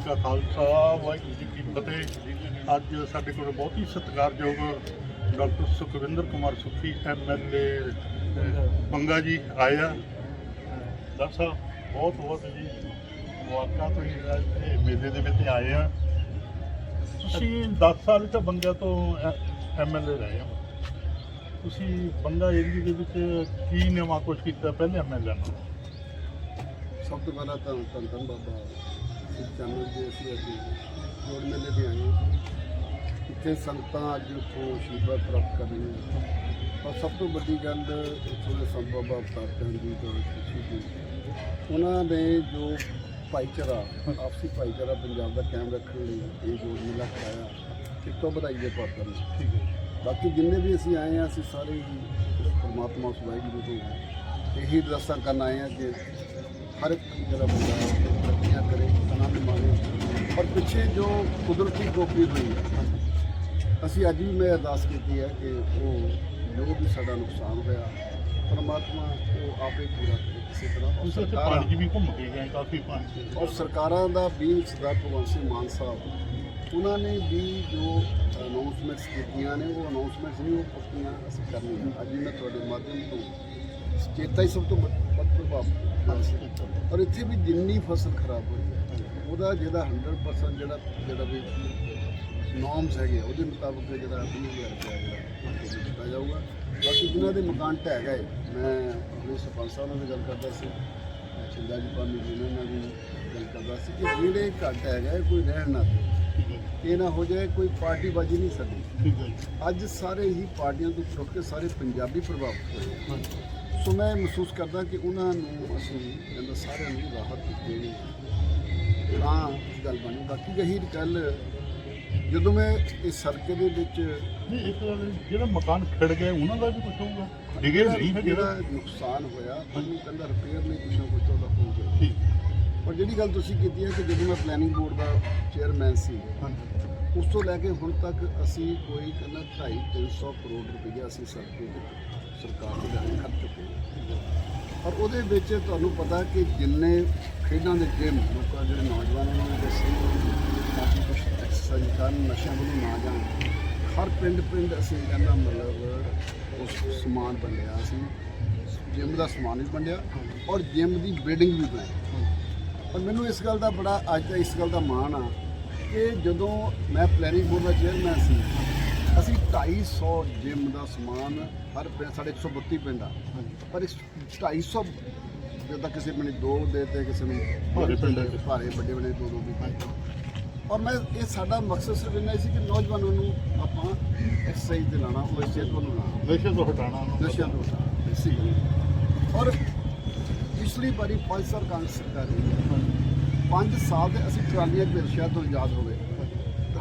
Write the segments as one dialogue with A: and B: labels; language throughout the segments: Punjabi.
A: ਜੀ ਕਾ ਖਾਲਸਾ, ਵਾਹਿਗੁਰੂ ਜੀ ਕੀ ਫਤਿਹ। ਅੱਜ ਸਾਡੇ ਕੋਲ ਬਹੁਤ ਹੀ ਸਤਿਕਾਰਯੋਗ ਡਾਕਟਰ ਸੁਖਵਿੰਦਰ ਕੁਮਾਰ ਸੁਖੀ ਐਮਐਲਏ ਬੰਗਾ ਜੀ ਆਏ ਆ ਡਾਕਟਰ ਸਾਹਿਬ, ਬਹੁਤ ਬਹੁਤ ਜੀ ਮੁਬਾਰਕਾਂ ਤੁਸੀਂ ਇਹ ਮੇਲੇ ਦੇ ਵਿੱਚ ਆਏ ਆ ਤੁਸੀਂ 10 ਸਾਲ ਤਾਂ ਬੰਗਾ ਤੋਂ ਐਮਐਲਏ ਰਹੇ ਹੋ। ਤੁਸੀਂ ਬੰਗਾ ਏਰੀਏ ਦੇ ਵਿੱਚ ਕੀ ਨਵਾਂ ਕੁਝ ਕੀਤਾ ਪਹਿਲੇ ਐਮਐਲਏ ਨਾਲ?
B: ਸਭ ਤੋਂ ਪਹਿਲਾਂ ਤਾਂ ਧੰਨ ਧੰਨ ਬਾਬਾ ਸਿੱਖ ਚੰਦ ਜੀ ਅਸੀਂ ਅੱਜ ਜੋੜ ਮੇਲੇ ਤੇ ਆਏ ਹਾਂ। ਇੱਥੇ ਸੰਗਤਾਂ ਅੱਜ ਉੱਥੋਂ ਆਸ਼ੀਰਵਾਦ ਪ੍ਰਾਪਤ ਕਰ ਰਹੀਆਂ ਔਰ ਸਭ ਤੋਂ ਵੱਡੀ ਗੱਲ ਇੱਥੋਂ ਦੇ ਸੰਤ ਬਾਬਾ ਅਵਤਾਰ ਚੰਦ ਜੀ ਤੋਂ ਖੁਸ਼ੀ ਦੀ ਉਹਨਾਂ ਨੇ ਜੋ ਭਾਈਚਾਰਾ ਆਪਸੀ ਭਾਈਚਾਰਾ ਪੰਜਾਬ ਦਾ ਕਾਇਮ ਰੱਖਣ ਲਈ ਇਹ ਜੋੜ ਮੇਲਾ ਕਰਾਇਆ ਇੱਕ ਤੋਂ ਵਧਾਈ ਦੇ ਪਾਤਰ ਨੇ
A: ਠੀਕ ਹੈ
B: ਬਾਕੀ ਜਿੰਨੇ ਵੀ ਅਸੀਂ ਆਏ ਹਾਂ ਅਸੀਂ ਸਾਰੇ ਹੀ ਪਰਮਾਤਮਾ ਉਸ ਵਾਹਿਗੁਰੂ ਤੋਂ ਇਹੀ ਦਰਸਾਂ ਕਰਨ ਆਏ ਹਾਂ ਕਿ ਹਰ ਇੱਕ ਜਿਹੜਾ ਬੰਦਾ ਹੈ ਤਰੱਕੀਆਂ ਕਰੇ ਆਨੰਦ ਮਾਣੇ ਔਰ ਪਿੱਛੇ ਜੋ ਕੁਦਰਤੀ ਕੋਪੀ ਹੋਈ ਹੈ ਅਸੀਂ ਅੱਜ ਵੀ ਮੈਂ ਅਰਦਾਸ ਕੀਤੀ ਹੈ ਕਿ ਉਹ ਜੋ ਵੀ ਸਾਡਾ ਨੁਕਸਾਨ ਹੋਇਆ ਪਰਮਾਤਮਾ ਉਹ ਆਪੇ ਪੂਰਾ ਕਰੇ ਕਿਸੇ ਤਰ੍ਹਾਂ। ਔਰ
A: ਤੁਸੀਂ ਇੱਥੇ
B: ਸਰਕਾਰਾਂ-
A: ਪਾਣੀ 'ਚ ਵੀ ਘੁੰਮ ਕੇ ਗਏ ਕਾਫੀ ਪਾਣੀ 'ਚ।
B: ਔਰ ਸਰਕਾਰਾਂ ਦਾ ਵੀ ਸਰਦਾਰ ਭਗਵੰਤ ਸਿੰਘ ਮਾਨ ਸਾਹਿਬ ਉਹਨਾਂ ਨੇ ਵੀ ਜੋ ਅਨਾਉਂਸਮੈਂਟਸ ਕੀਤੀਆਂ ਨੇ ਉਹ ਅਨਾਉਂਸਮੈਂਟਸ ਨਹੀਂ ਉਹ ਪੱਕੀਆਂ ਅਸੀਂ ਕਰਨੀਆਂ ਅੱਜ ਵੀ ਮੈਂ ਤੁਹਾਡੇ ਮਾਧਿਅਮ ਤੋਂ ਚੇਤਾ ਹੀ ਸਭ ਤੋਂ ਵੱਧ ਵੱਧ ਪਿਆ ਸੀ। ਔਰ ਇੱਥੇ ਵੀ ਜਿੰਨੀ ਫਸਲ ਖਰਾਬ ਹੋਈ ਹੈ ਉਹਦਾ ਜਿਹਦਾ 100% ਜਿਹੜਾ ਜਿਹੜਾ ਵੀ ਨੋਰਮਸ ਹੈਗੇ ਉਹਦੇ ਮੁਤਾਬਕ ਜਿਹੜਾ 20000 ਰੁਪਇਆ ਜਿਹੜਾ ਦਿੱਤਾ ਜਾਊਗਾ ਬਾਕੀ ਜਿਨ੍ਹਾਂ ਦੇ ਮਕਾਨ ਢਹਿ ਗਏ ਮੈਂ ਆਪਣੇ ਸਰਪੰਚ ਸਾਹਿਬ ਨਾਲ ਵੀ ਗੱਲ ਕਰਦਾ ਸੀ ਚਿੰਦਾ ਜੀ ਪਾਣੀ ਜੀ ਨਾਲ ਵੀ ਗੱਲ ਕਰਦਾ ਸੀ ਕਿ ਜਿਹੜੇ ਘੱਟ ਹੈਗਾ ਇਹ ਕੋਈ ਰਹਿਣ ਨਾ ਦੇ ਇਹ ਨਾ ਹੋ ਜਾਏ ਕੋਈ ਪਾਰਟੀ ਬਾਜੀ ਨਹੀਂ
A: ਜੀ।
B: ਅੱਜ ਸਾਰੇ ਹੀ ਪਾਰਟੀਆਂ ਤੋਂ ਛੁੱਟ ਕੇ ਸਾਰੇ ਪੰਜਾਬੀ ਪ੍ਰਭਾਵਿਤ ਹੋਏ ਸੋ ਮੈਂ ਮਹਿਸੂਸ ਕਰਦਾ ਕਿ ਉਹਨਾਂ ਨੂੰ ਅਸੀਂ ਕਹਿੰਦਾ ਸਾਰਿਆਂ ਨੂੰ ਰਾਹਤ ਦੇਣੀ ਤਾਂ ਗੱਲ ਬਣੀ। ਬਾਕੀ ਰਹੀ ਗੱਲ ਜਦੋਂ ਮੈਂ ਇਸ ਸਰਕਲ ਦੇ ਵਿੱਚ
A: ਨਹੀਂ ਇੱਕ ਜਿਹੜਾ ਮਕਾਨ ਖਿੜ ਗਿਆ ਉਹਨਾਂ ਦਾ ਵੀ ਕੁਝ ਹੋਊਗਾ। ਡਿਗੇ ਨਹੀਂ ਹੈ
B: ਜਿਹੜਾ ਨੁਕਸਾਨ ਹੋਇਆ ਉਹਨੂੰ ਕਹਿੰਦਾ ਰਿਪੇਅਰ ਲਈ ਕੁਛ ਨਾ ਕੁਛ ਤਾਂ ਉਹਦਾ ਹੋਊਗਾ।
A: ਠੀਕ।
B: ਔਰ ਜਿਹੜੀ ਗੱਲ ਤੁਸੀਂ ਕੀਤੀ ਹੈ ਕਿ ਜਦੋਂ ਮੈਂ ਪਲੈਨਿੰਗ ਬੋਰਡ ਦਾ ਚੇਅਰਮੈਨ ਸੀ ਉਸ ਤੋਂ ਲੈ ਕੇ ਹੁਣ ਤੱਕ ਅਸੀਂ ਕੋਈ ਕਹਿੰਦਾ 2.5 300 ਕਰੋੜ ਰੁਪਈਆ ਅਸੀਂ ਸਰਕਾਰ ਦੇ ਸਰਕਾਰ ਦੇ ਨਾਲ ਖਰਚ ਚੁੱਕੇ ਔਰ ਉਹਦੇ ਵਿੱਚ ਤੁਹਾਨੂੰ ਪਤਾ ਕਿ ਜਿੰਨੇ ਖੇਡਾਂ ਦੇ ਜਿਮ ਲੋਕਾਂ ਜਿਹੜੇ ਨੌਜਵਾਨਾਂ ਨੂੰ ਦੱਸੀ ਤਾਂ ਕਿ ਕੁਝ ਐਕਸਰਸਾਈਜ਼ ਕਰਨ, ਨਸ਼ਿਆਂ ਵੱਲੋਂ ਨਾ ਜਾਣ। ਹਰ ਪਿੰਡ ਪਿੰਡ ਅਸੀਂ ਕਹਿੰਦਾ ਮਤਲਬ ਉਸ ਸਮਾਨ ਵੰਡਿਆ ਅਸੀਂ ਜਿਮ ਦਾ ਸਮਾਨ ਵੀ ਵੰਡਿਆ ਔਰ ਜਿਮ ਦੀ ਬਿਲਡਿੰਗ ਵੀ ਬਣਾਈ। ਪਰ ਮੈਨੂੰ ਇਸ ਗੱਲ ਦਾ ਬੜਾ, ਅੱਜ ਦਾ ਇਸ ਗੱਲ ਦਾ ਮਾਣ ਆ ਕਿ ਜਦੋਂ ਮੈਂ ਪਲੈਨਿੰਗ ਬੋਰਡ ਦਾ ਚੇਅਰਮੈਨ ਸੀ ਅਸੀਂ 250 ਜਿਮ ਦਾ ਸਮਾਨ ਹਰ ਪਿੰਡ ਸਾਡੇ 132 ਪਿੰਡ ਆ ਪਰ ਇਸ 250 ਜਿੱਦਾਂ ਕਿਸੇ ਪਿੰਡ ਦੋ ਦੇ ਤੇ ਕਿਸੇ ਨੂੰ
A: ਭਾਰੇ ਪਿੰਡ ਆ।
B: ਭਾਰੇ ਵੱਡੇ ਵੱਡੇ ਦੋ ਦੋ ਵੀ ਔਰ ਮੈਂ ਇਹ ਸਾਡਾ ਮਕਸਦ ਸਿਰਫ ਇੰਨਾ ਹੀ ਸੀ ਕਿ ਨੌਜਵਾਨਾਂ ਨੂੰ ਆਪਾਂ ਐਕਸਰਸਾਈਜ਼ ਤੇ ਲਾਣਾ ਉਹ ਇਸ ਚੀਜ਼ ਨੂੰ ਲਾਣਾ
A: ਨਸ਼ੇ ਤੋਂ ਹਟਾਉਣਾ ਉਹਨੂੰ।
B: ਨਸ਼ਿਆਂ ਤੋਂ ਹਟਾਉਣਾ। ਸੀ ਔਰ ਪਿਛਲੀ ਵਾਰੀ ਪੰਜ ਸਾਲ ਕਾਂਗਰਸ ਸਰਕਾਰ ਰਹੀ ਪੰਜ ਸਾਲ ਦੇ ਅਸੀਂ ਟਰਾਲੀਆਂ ਪੇਸ਼ਾ ਤੋਂ ਆਜ਼ਾਦ ਹੋ ਗਏ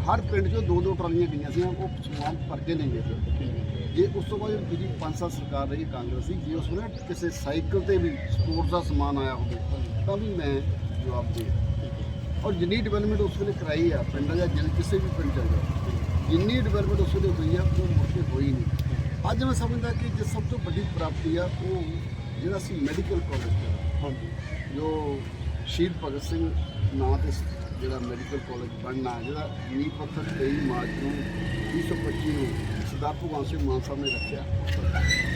B: ਹਰ ਪਿੰਡ 'ਚੋਂ ਦੋ ਦੋ ਟਰਾਲੀਆਂ ਗਈਆਂ ਸੀ, ਉਹ ਸਮਾਨ ਭਰ ਕੇ ਨਹੀਂ ਗਏ ਫਿਰ। ਜੇ ਉਸ ਤੋਂ ਬਾਅਦ ਜਿਹੜੀ ਪੰਜ ਸਾਲ ਸਰਕਾਰ ਰਹੀ, ਕਾਂਗਰਸੀ ਜੇ ਉਸ ਨੇ ਕਿਸੇ ਸਾਈਕਲ ਤੇ ਵੀ ਸਪੋਰਟਸ ਦਾ ਸਮਾਨ ਆਇਆ ਹੋਵੇ, ਤਾਂ ਵੀ ਮੈਂ ਜਵਾਬ ਦੇ ਔਰ ਜਿੰਨੀ ਡਿਵੈਲਪਮੈਂਟ ਉਸ ਵੇਲੇ ਕਰਾਈ ਆ, ਪਿੰਡਾਂ ਜਾਂ ਜਿਨ ਕਿਸੇ ਵੀ ਪਿੰਡ ਚ ਜਾਓ, ਜਿੰਨੀ ਡਿਵੈਲਪਮੈਂਟ ਉਸ ਵੇਲੇ ਹੋਈ ਆ, ਉਹ ਮੁੜ ਹੋਈ ਨਹੀਂ ਅੱਜ ਮੈਂ ਸਮਝਦਾ ਕਿ ਜੇ ਸਭ ਤੋਂ ਵੱਡੀ ਪ੍ਰਾਪਤੀ ਆ, ਉਹ ਜਿਹੜਾ ਸੀ ਮੈਡੀਕਲ ਕਾਲਜ
A: ਹਾਂਜੀ
B: ਜੋ ਸ਼ਹੀਦ ਭਗਤ ਸਿੰਘ ਨਾਂ ਤੇ ਸ- ਜਿਹੜਾ ਮੈਡੀਕਲ ਕਾਲਜ ਬਣਨਾ ਜਿਹੜਾ ਨੀਂਹ ਪੱਥਰ 23 ਮਾਰਚ ਨੂੰ 2025 ਨੂੰ ਸਰਦਾਰ ਭਗਵਾਨ ਸਿੰਘ ਮਾਨ ਸਾਹਿਬ ਨੇ ਰੱਖਿਆ।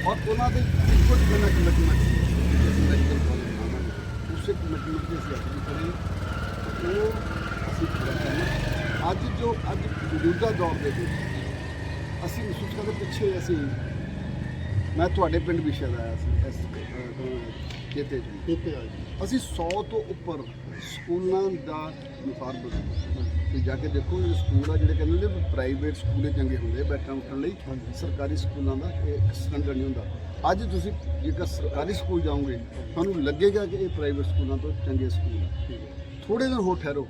B: ਔਰ ਉਹਨਾਂ ਦੇ ਇੱਕੋ ਜਿਹੀ ਕਮਿਟਮੈਂਟ ਸੀ ਮੈਡੀਕਲ ਕਾਲਜ ਬਣਾਉਣਾ ਉਸੇ ਕਮਿਟਮੈਂਟ ਤੇ ਅਸੀਂ ਆਪਣੀ ਕਰੀ। ਉਹ ਅਸੀਂ ਪੂਰਾ ਕਰਨਾ ਅੱਜ ਜੋ ਅੱਜ ਮੌਜੂਦਾ ਦੌਰ ਦੇ ਵਿੱਚ ਅਸੀਂ ਮਹਿਸੂਸ ਕਰਦੇ ਪਿੱਛੇ ਅਸੀਂ, ਮੈਂ ਤੁਹਾਡੇ ਪਿੰਡ ਵਿਸ਼ੇ ਦਾ ਆਇਆ ਸੀ, ਇਸ ਕਿਤੇ ਜੀ
A: ਕਿਤੇ ਆ ਜੀ
B: ਅਸੀਂ 100 ਤੋਂ ਉੱਪਰ ਸਕੂਲਾਂ ਦਾ ਨਿਫਾਰ ਬਦਲਿਆ ਤੇ ਜਾ ਕੇ ਦੇਖੋ ਇਹ ਸਕੂਲ ਆ ਜਿਹੜੇ ਕਹਿੰਦੇ ਨੇ ਪ੍ਰਾਈਵੇਟ ਸਕੂਲੇ ਚੰਗੇ ਹੁੰਦੇ ਬੈਠਣ ਉੱਠਣ ਲਈ। ਸਰਕਾਰੀ ਸਕੂਲਾਂ ਦਾ ਇਹ ਸਟੈਂਡਰਡ ਨਹੀਂ ਹੁੰਦਾ। ਅੱਜ ਤੁਸੀਂ ਜੇਕਰ ਸਰਕਾਰੀ ਸਕੂਲ ਜਾਓਗੇ ਤੁਹਾਨੂੰ ਲੱਗੇਗਾ ਕਿ ਇਹ ਪ੍ਰਾਈਵੇਟ ਸਕੂਲਾਂ ਤੋਂ ਚੰਗੇ ਸਕੂਲ ਆ। ਥੋੜੇ ਦਿਨ ਹੋਰ ਠਹਿਰੋ।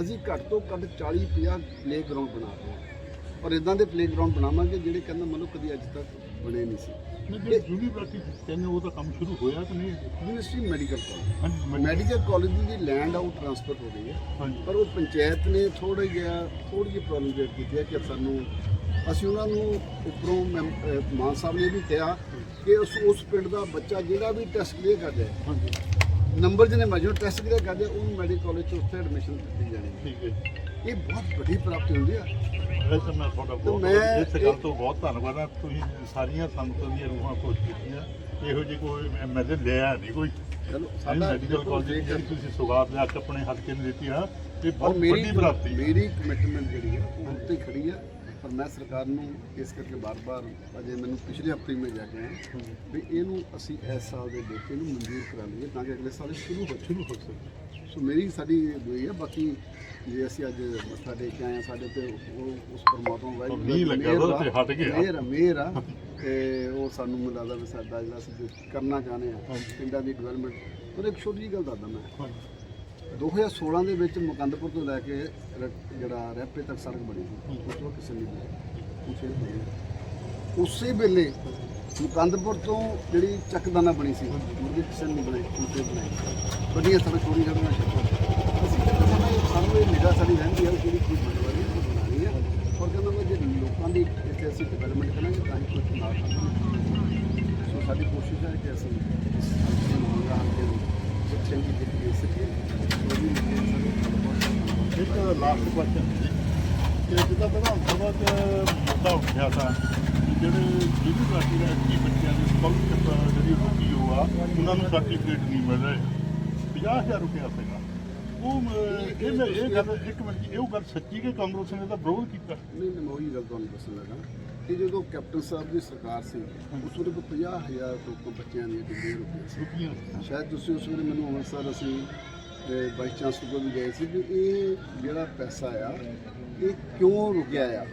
B: ਅਸੀਂ ਘੱਟ ਤੋਂ ਘੱਟ 40 50 ਪਲੇ ਗਰਾਊਂਡ ਬਣਾ ਰਹੇ ਹਾਂ। ਔਰ ਇਦਾਂ ਦੇ ਪਲੇ ਗਰਾਊਂਡ ਬਣਾਵਾਂਗੇ ਜਿਹੜੇ ਕਹਿੰਦਾ ਮਨੋ ਕਦੀ ਅੱਜ ਤੱਕ ਬਣੇ ਨਹੀਂ ਸੀ।
A: ਯੂਨੀਵਰਸਿਟੀ ਕਹਿੰਦੇ ਉਹ ਤਾਂ ਕੰਮ ਸ਼ੁਰੂ ਹੋਇਆ ਕਿ ਨਹੀਂ?
B: University medical college. Medical. College ਦੀ ਲੈਂਡ ਆ ਉਹ ਟ੍ਰਾਂਸਫਰ ਹੋ ਗਈ ਹੈ। ਪਰ ਉਹ ਪੰਚਾਇਤ ਨੇ ਥੋੜਾ ਜਿਹਾ ਥੋੜੀ ਜਿਹੀ ਪ੍ਰੋਬਲਮ ਕ੍ਰੀਏਟ ਕੀਤੀ ਹੈ ਕਿ ਸਾਨੂੰ ਅਸੀਂ ਉਹਨਾਂ ਨੂੰ ਉੱਪਰੋਂ ਮਾਨ ਸਾਹਿਬ ਨੇ ਵੀ ਕਿਹਾ ਕਿ ਉਸ ਉਸ ਪਿੰਡ ਦਾ ਬੱਚਾ ਜਿਹੜਾ ਵੀ ਟੈਸਟ ਕਲੀਅਰ ਕਰ ਜਾਏ।
A: ਹਾਂਜੀ।
B: ਨੰਬਰ ਜਿਹਨੇ ਮਾਜੋ ਟੈਸਟ ਜਿਹੜਾ ਕਰਦੇ ਉਹਨੂੰ ਮੈਡੀਕਲ ਕਾਲਜ ਚ ਉੱਥੇ ਐਡਮਿਸ਼ਨ ਦਿੱਤੀ ਜਾਣੀ
A: ਠੀਕ ਹੈ
B: ਇਹ ਬਹੁਤ ਵੱਡੀ ਪ੍ਰਾਪਤੀ ਹੁੰਦੀ ਆ।
A: ਵੈਸੇ ਮੈਂ ਤੁਹਾਡਾ ਬਹੁਤ ਇਸ ਗੱਲ ਤੋਂ ਬਹੁਤ ਧੰਨਵਾਦ ਆ ਤੁਸੀਂ ਸਾਰੀਆਂ ਸੰਗਤਾਂ ਦੀਆਂ ਰੂਹਾਂ ਖੁਸ਼ ਕੀਤੀਆਂ। ਇਹੋ ਜਿਹੀ ਕੋਈ ਐਮਐਲਏ ਲਿਆ ਨਹੀਂ ਕੋਈ।
B: ਚਲੋ
A: ਸਾਡਾ ਮੈਡੀਕਲ ਕਾਲਜ ਜਿਹੜੀ ਤੁਸੀਂ ਸੁਗਾਤ ਲਿਆ ਕੇ ਆਪਣੇ ਹਲਕੇ ਨੂੰ ਦਿੱਤੀ ਆ ਇਹ ਬਹੁਤ ਵੱਡੀ ਪ੍ਰਾਪਤੀ
B: ਮੇਰੀ ਕਮਿਟਮੈਂਟ ਜਿਹੜੀ ਹੈ ਉਹ ਉੱਤੇ ਖੜੀ ਆ ਪਰ ਮੈਂ ਸਰਕਾਰ ਨੂੰ ਇਸ ਕਰਕੇ ਬਾਰ-ਬਾਰ ਅਜੇ ਮੈਨੂੰ ਪਿਛਲੇ ਹਫ਼ਤੇ ਹੀ ਮੈਂ ਜਾ ਕੇ ਆਇਆ ਵੀ ਇਹਨੂੰ ਅਸੀਂ ਇਸ ਸਾਲ ਦੇ ਵਿੱਚ ਇਹਨੂੰ ਮਨਜ਼ੂਰ ਕਰਾ ਲਈਏ ਤਾਂ ਕਿ ਅਗਲੇ ਸਾਲ ਸ਼ੁਰੂ ਹੋ
A: ਸ਼ੁਰੂ ਹੋ ਸਕਦਾ
B: ਸੋ ਮੇਰੀ ਸਾਡੀ ਦੁਈ ਹੈ ਬਾਕੀ ਜੇ ਅਸੀਂ ਅੱਜ ਮੱਥਾ ਟੇਕ ਕੇ ਆਏ ਹਾਂ, ਸਾਡੇ ਤੇ ਉਹ ਉਸ ਪਰਮਾਤਮਾ ਵਾਹਿਗੁਰੂ
A: ਮੀਂਹ
B: ਦਾ
A: ਲੱਗਿਆ ਵਾ
B: ਮਿਹਰ
A: ਤੇ ਹਟ ਗਿਆ।
B: ਮਿਹਰ ਆ, ਮਿਹਰ ਆ। ਤੇ ਉਹ ਸਾਨੂੰ ਮੈਨੂੰ ਲੱਗਦਾ ਵੀ ਸਾਡਾ ਜਿਹੜਾ ਅਸੀਂ ਜੋ ਕਰਨਾ ਚਾਹੁੰਦੇ ਆ ਪਿੰਡਾਂ ਦੀ ਡਿਵੈਲਪਮੈਂਟ ਪਰ ਇੱਕ ਛੋਟੀ ਜਿਹੀ ਗੱਲ ਦੱਸਦਾ ਮੈਂ। 2016 ਦੇ ਵਿੱਚ ਮੁਕੰਦਪੁਰ ਤੋਂ ਲੈ ਕੇ ਰ- ਜਿਹੜਾ ਰੈਪੇ ਤੱਕ ਸੜਕ ਬਣੀ ਸੀ ਉਸ ਤੋਂ ਕਿਸੇ ਨੇ ਨਹੀਂ ਬਣੀ ਉਸੇ ਵੇਲੇ ਮੁਕੰਦਪੁਰ ਤੋਂ ਜਿਹੜੀ ਚੱਕਦਾਨਾ ਬਣੀ ਸੀ, ਮੁਰਗੇ ਕਿਸੇ ਨੇ ਬਣਾਈ ਉਸੇ ਬਣਾਈ। ਵੱਡੀਆਂ ਸੜਕ ਥੋੜੀ ਸੜਕਾਂ ਛੱਡੋ ਅਸੀਂ ਕਹਿੰਦੇ ਸਾਡਾ ਇਹ ਸਾਨੂੰ ਇਹ ਨਿਗਾਹ ਸਾਡੀ ਰਹਿੰਦੀ ਹੈ ਵੀ ਜਿਹੜੀ ਚੀਜ਼ ਬਣ ਵਾਲੀ ਉਹ ਬਣਾਉਣੀ ਹੈ ਔਰ ਕਹਿੰਦਾ ਮੈਂ ਜੇ ਲੋਕਾਂ ਦੀ ਇੱਥੇ ਅਸੀਂ ਡਿਵੈਲਪਮੈਂਟ ਕਰਾਂਗੇ, ਤਾਂ ਹੀ ਕੁਝ ਨਾਲ ਸੋ ਸਾਡੀ ਕੋਸ਼ਿਸ਼ ਹੈ ਕਿ ਅਸੀਂ ਇਸ ਹਲਕੇ ਨੂੰ ਮੰਗਾ ਚੰਗੀ ਦਿੱਤੀ ਦੇ ਸਕੀਏ।
A: ਇੱਕ ਲਾਸਟ ਕੁਐਸਚਨ ਕਿ ਜਿੱਦਾਂ ਵਿਧਾਨ ਸਭਾ ਚ ਮੁੱਦਾ ਉੱਠਿਆ ਤਾਂ ਜਿਹੜੇ ਜਿਹਦੀ ਪਾਰਟੀ ਦੇ ਐਸਟੀ ਬੱਚਿਆਂ ਦੀ ਸਕਾਲਰਸ਼ਿਪ ਜਿਹੜੀ ਰੁਕੀ ਹੋ ਆ ਉਹਨਾਂ ਨੂੰ ਸਰਟੀਫਿਕੇਟ ਨਹੀਂ ਮਿਲ ਰਹੇ। 50000 ਰੁਪਇਆ ਸੀਗਾ। ਉਹ ਅਹ, ਇਹ ਮੈਂ ਇਹ ਗੱਲ ਇੱਕ ਮਿੰਟ ਜੀ, ਇਹ ਗੱਲ ਸੱਚੀ ਕਿ ਕਾਂਗਰਸ ਨੇ ਤਾਂ ਵਿਰੋਧ ਕੀਤਾ?
B: ਨਹੀਂ ਨਹੀਂ ਮੈਂ ਉਹੀ ਗੱਲ ਤੁਹਾਨੂੰ ਦੱਸਣ ਲੱਗਾ ਕਿ ਜਦੋਂ ਕੈਪਟਨ ਸਾਹਿਬ ਦੀ ਸਰਕਾਰ ਸੀ ਉਸ ਵੇਲੇ ਕੋਈ 50000 ਤੋਂ ਉੱਪਰ ਬੱਚਿਆਂ ਦੀਆਂ ਡਿਗਰੀਆਂ ਰੁਕੀਆਂ ਸੀ।
A: ਰੁਕੀਆਂ
B: ਸ਼ਾਇਦ ਤੁਸੀਂ ਉਸ ਵੇਲੇ ਮੈਨੂੰ ਅੰਮ੍ਰਿਤਸਰ ਅਸੀਂ ਵਾਈਸ ਚਾਂਸਲਰ ਕੋਲ ਵੀ ਗਏ ਸੀ ਕਿ ਇਹ ਜਿਹੜਾ ਪੈਸਾ ਆ ਇਹ ਕਿਉਂ ਰੁਕਿਆ ਆ?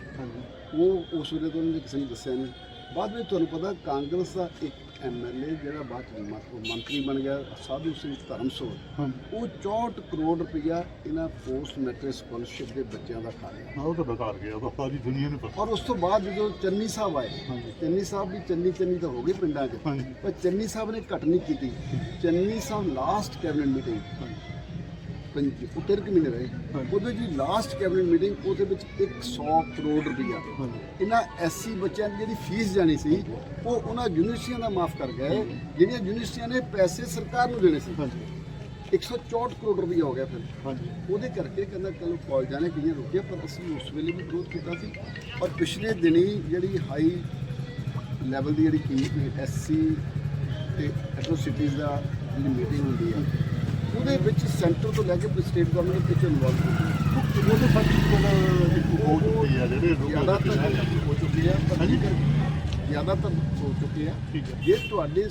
B: ਉਹ ਉਸ ਵੇਲੇ ਤੋਂ ਉਹਨੇ ਕਿਸੇ ਨੇ ਦੱਸਿਆ ਨਹੀਂ। ਬਾਅਦ ਵਿੱਚ ਤੁਹਾਨੂੰ ਪਤਾ ਕਾਂਗਰਸ ਦਾ ਇੱਕ ਐਮਐਲਏ ਜਿਹੜਾ ਬਾਅਦ ਚ ਮ- ਉਹ ਮੰਤਰੀ ਬਣ ਗਿਆ ਸਾਧੂ ਸਿੰਘ ਧਰਮਸੋਤ। ਉਹ 64 ਕਰੋੜ ਰੁਪਇਆ ਇਹਨਾਂ ਪੋਸਟ ਮੈਟ੍ਰਿਕ ਸਕਾਲਰਸ਼ਿਪ ਦੇ ਬੱਚਿਆਂ ਦਾ ਖਾ ਲਿਆ
A: ਉਹ ਤਾਂ ਬੇਕਾਰ ਗਿਆ ਉਹ ਤਾਂ ਸਾਰੀ ਦੁਨੀਆ ਨੂੰ ਪਤਾ।
B: ਔਰ ਉਸ ਤੋਂ ਬਾਅਦ ਜਦੋਂ ਚੰਨੀ ਸਾਹਿਬ ਆਏ
A: ਹਾਂਜੀ।
B: ਚੰਨੀ ਸਾਹਿਬ ਵੀ ਚੰਨੀ ਚੰਨੀ ਤਾਂ ਹੋ ਗਈ ਪਿੰਡਾਂ 'ਚ।
A: ਹਾਂਜੀ।
B: ਪਰ ਚੰਨੀ ਸਾਹਿਬ ਨੇ ਘਟ ਨਹੀਂ ਕੀਤੀ। ਚੰਨੀ ਸਾਹਿਬ ਲਾਸਟ ਕੈਬਨਿਟ ਮੀਟਿੰਗ ਪੰਜ ਉੱਤਰ ਕਿ ਮਹੀਨੇ ਰਹੇ। ਉਹਦੇ ਜੀ ਲਾਸਟ ਕੈਬਨਿਟ ਮੀਟਿੰਗ ਉਹਦੇ ਵਿੱਚ 100 ਕਰੋੜ ਰੁਪਇਆ ਇਹਨਾਂ ਐਸਸੀ ਬੱਚਿਆਂ ਦੀ ਜਿਹੜੀ ਫੀਸ ਜਾਣੀ ਸੀ ਉਹ ਉਹਨਾਂ ਯੂਨੀਵਰਸਿਟੀਆਂ ਦਾ ਮਾਫ ਕਰ ਗਏ। ਜਿਹੜੀਆਂ ਯੂਨੀਵਰਸਿਟੀਆਂ ਨੇ ਪੈਸੇ ਸਰਕਾਰ ਨੂੰ ਦੇਣੇ ਸੀ
A: ਹਾਂਜੀ।
B: 164 ਕਰੋੜ ਰੁਪਇਆ ਹੋ ਗਿਆ ਫਿਰ।
A: ਹਾਂਜੀ।
B: ਉਹਦੇ ਕਰਕੇ ਕਹਿੰਦਾ ਚਲੋ ਕਾਲਜਾਂ ਨੇ ਕਈਆਂ ਰੁਕਿਆ ਪਰ ਅਸੀਂ ਉਸ ਵੇਲੇ ਵੀ ਵਿਰੋਧ ਕੀਤਾ ਸੀ। ਔਰ ਪਿਛਲੇ ਦਿਨੀ ਜਿਹੜੀ ਹਾਈ ਲੈਵਲ ਦੀ ਜਿਹੜੀ ਐਸਸੀ ਤੇ ਐਟਰੋਸਿਟੀਜ਼ ਦਾ ਜਿਹੜੀ ਮੀਟਿੰਗ ਹੁੰਦੀ ਹੈ ਉਹਦੇ ਵਿੱਚ ਸੈਂਟਰ ਤੋਂ ਲੈ ਕੇ ਸਟੇਟ ਗਵਰਨਮੈਂਟ ਵਿੱਚ ਇਨਵੋਲਵ ਹੁੰਦੀ ਹੈ
A: ਉਹ ਤਾਂ ਸਰਟੀਫਿਕੇਟ ਇੱਕ ਹੋ ਚੁੱਕੀ ਆ ਜਿਹੜੇ
B: ਜ਼ਿਆਦਾਤਰ ਹੋ ਚੁੱਕੀ ਹੈ
A: ਹਾਂਜੀ।
B: ਜ਼ਿਆਦਾਤਰ ਹੋ ਚੁੱਕੀ ਹੈ ਜੇ ਤੁਹਾਡੇ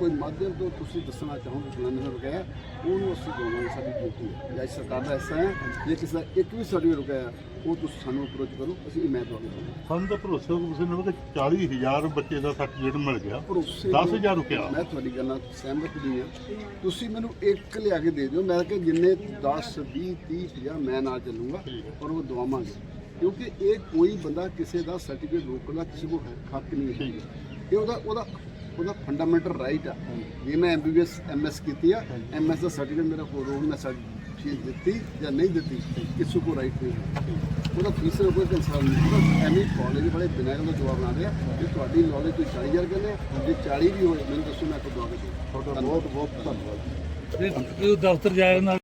B: ਕੋਈ ਮਾਧਿਅਮ ਤੋਂ ਤੁਸੀਂ ਦੱਸਣਾ ਚਾਹੋਗੇ ਫਲਾਣੇ ਨੂੰ ਰੁਕਿਆ ਉਹਨੂੰ ਅਸੀਂ ਦੋਵਾਂਗੇ ਸਾਡੀ ਡਿਊਟੀ ਹੈ। ਜਾਂ ਸਰਕਾਰ ਦਾ ਹਿੱਸਾ ਹੈ ਜੇ ਕਿਸੇ ਦਾ ਇੱਕ ਵੀ ਸਾਡੀ ਰੁਕਿਆ ਉਹ ਤੁਸੀਂ ਸਾਨੂੰ ਅਪਰੋਚ ਕਰੋ ਅਸੀਂ ਮੈਂ ਤੁਹਾਨੂੰ ਦਵਾਂਗੇ
A: ਸਾਨੂੰ ਤਾਂ ਭਰੋਸਾ ਕਿਸੇ ਨੇ ਉਹਦੇ 40000 ਬੱਚੇ ਦਾ ਸਰਟੀਫਿਕੇਟ ਮਿਲ ਗਿਆ।
B: ਪਰ ਉਸੇ
A: 10000 ਰੁਪਇਆ
B: ਮੈਂ ਤੁਹਾਡੀ ਗੱਲ ਨਾਲ ਸਹਿਮਤ ਨਹੀਂ ਹਾਂ। ਤੁਸੀਂ ਮੈਨੂੰ ਇੱਕ ਲਿਆ ਕੇ ਦੇ ਦਿਓ ਮੈਂ ਕਿ ਜਿੰਨੇ 10 20 30 50 ਮੈਂ ਨਾਲ ਚੱਲੂੰਗਾ। ਔਰ ਉਹ ਦਵਾਵਾਂਗੇ। ਕਿਉਂਕਿ ਇਹ ਕੋਈ ਬੰਦਾ ਕਿਸੇ ਦਾ ਸਰਟੀਫਿਕੇਟ ਰੋਕਣ ਕਿਸੇ ਕੋਲ ਹੱਕ ਨਹੀਂ ਹੈ। ਇਹ ਉਹਦਾ ਉਹਦਾ ਉਹਦਾ ਫੰਡਾਮੈਂਟਲ ਰਾਈਟ ਆ ਜੇ ਮੈਂ ਐਮਬੀਬੀਐਸ ਐਮਐਸ ਕੀਤੀ ਆ ਐਮਐਸ ਦਾ ਸਰਟੀਫਿਕੇਟ ਮੇਰਾ ਕੋਲ ਰੋਲ ਮੈਂ ਚੀਜ਼ ਦਿੱਤੀ ਜਾਂ ਨਹੀਂ ਦਿੱਤੀ ਕਿਸੇ ਕੋ ਰਾਈਟ ਨਹੀਂ। ਉਹਦਾ ਫੀਸ ਦਾ ਕੋਈ ਕੰਸਰਨ ਨਹੀਂ ਐਵੇਂ ਕਾਲਜ ਵਾਲੇ ਬਿਨਾਂ ਦਾ ਜਵਾਬ ਲਾਉਂਦੇ ਆ ਜੇ ਤੁਹਾਡੀ ਨੌਲੇਜ ਤੋਂ 40000 ਕਹਿੰਦੇ ਜੇ 40 ਵੀ ਹੋਏ ਮੈਨੂੰ ਦੱਸੋ ਮੈਂ ਕੋ ਦਵਾ ਕੇ ਦੇ
A: ਤੁਹਾਡਾ ਬਹੁਤ ਬਹੁਤ ਧੰਨਵਾਦ।
C: ਇਹ ਦਫ਼ਤਰ ਜਾਏ ਨਾਲ